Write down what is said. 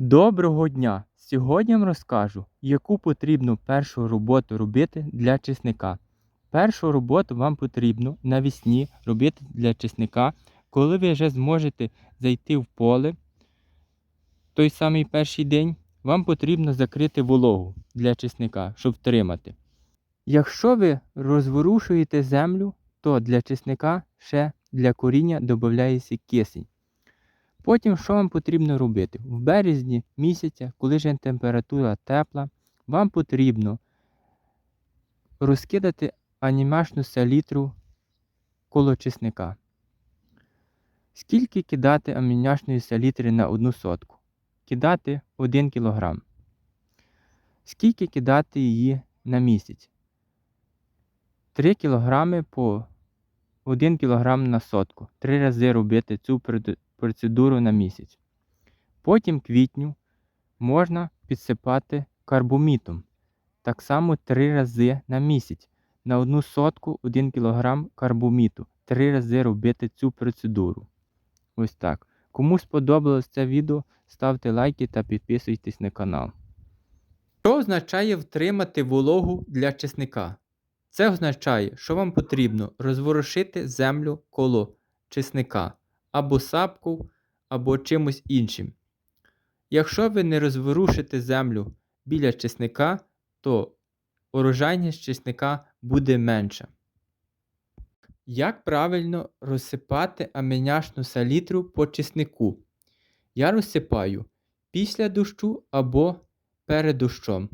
Доброго дня! Сьогодні вам розкажу, яку потрібно першу роботу робити для чесника. Першу роботу вам потрібно навесні робити для чесника, коли ви вже зможете зайти в поле той самий перший день, вам потрібно закрити вологу для чесника, щоб втримати. Якщо ви розворушуєте землю, то для чесника ще для коріння додається кисень. Потім що вам потрібно робити? В березні місяця, коли ж температура тепла, вам потрібно розкидати анімашну селітру коло чесника. Скільки кидати аміняшної селітри на одну сотку? Кидати 1 кг. Скільки кидати її на місяць? 3 кг по 1 кг на сотку. Три рази робити цю процедуру на місяць. Потім квітню можна підсипати карбомітом. Так само 3 рази на місяць. На одну сотку 1 кг карбоміту. Три рази робити цю процедуру. Ось так. Кому сподобалось це відео, ставте лайки та підписуйтесь на канал. Що означає втримати вологу для чесника? Це означає, що вам потрібно розворушити землю коло чесника або сапку, або чимось іншим. Якщо ви не розворушите землю біля чесника, то урожайність чесника буде менша. Як правильно розсипати аміняшну салітру по чеснику? Я розсипаю після дощу або перед дощом.